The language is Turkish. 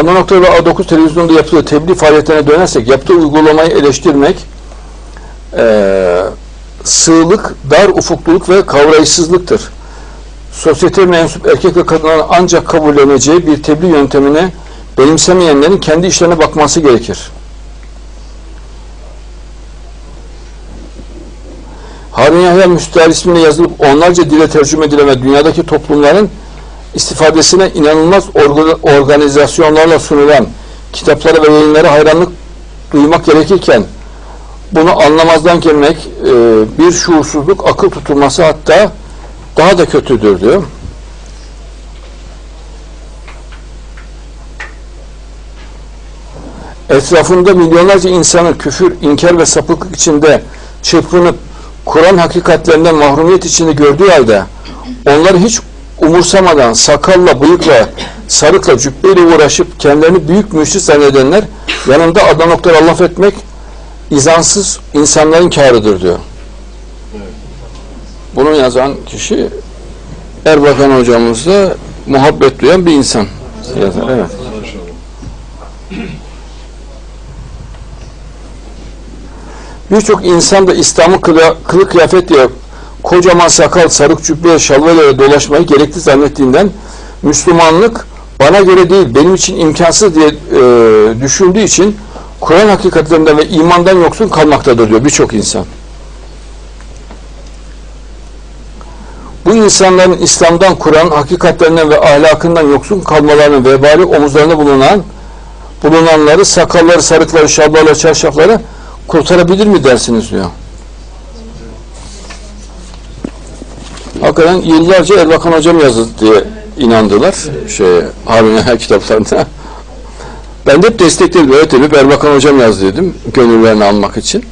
Ana ve A9 televizyonda yaptığı tebliğ faaliyetlerine dönersek, yaptığı uygulamayı eleştirmek, eee sığlık, dar ufukluluk ve kavrayışsızlıktır. Sosyete mensup erkek ve kadınların ancak kabulleneceği bir tebliğ yöntemini benimsemeyenlerin kendi işlerine bakması gerekir. Harun Yahya Müstahar isminde yazılıp onlarca dile tercüme edilen ve dünyadaki toplumların istifadesine inanılmaz orga- organizasyonlarla sunulan kitaplara ve yayınlara hayranlık duymak gerekirken bunu anlamazdan gelmek e, bir şuursuzluk, akıl tutulması hatta daha da kötüdür diyor. Etrafında milyonlarca insanın küfür, inkar ve sapıklık içinde çırpınıp Kur'an hakikatlerinden mahrumiyet içinde gördüğü halde onları hiç umursamadan sakalla, bıyıkla, sarıkla, cübbeyle uğraşıp kendilerini büyük müşrik zannedenler yanında adam noktalara laf etmek izansız insanların kârıdır diyor. Bunu yazan kişi Erbakan hocamızla muhabbet duyan bir insan. Yazar, evet. Birçok insan da İslam'ı kılık kıyafet diye kocaman sakal, sarık cübbeye, şalvarla dolaşmayı gerekli zannettiğinden Müslümanlık bana göre değil, benim için imkansız diye e, düşündüğü için Kur'an hakikatlerinden ve imandan yoksun kalmaktadır diyor birçok insan. Bu insanların İslam'dan, Kur'an hakikatlerinden ve ahlakından yoksun kalmalarının vebali omuzlarında bulunan bulunanları, sakalları, sarıkları, şalvarları, çarşafları kurtarabilir mi dersiniz diyor. Hakikaten yıllarca Erbakan Hocam yazdı diye inandılar şey Harun Yahya kitaplarında. Ben de hep destekledim. Evet Erbakan Hocam yazdı dedim. Gönüllerini almak için.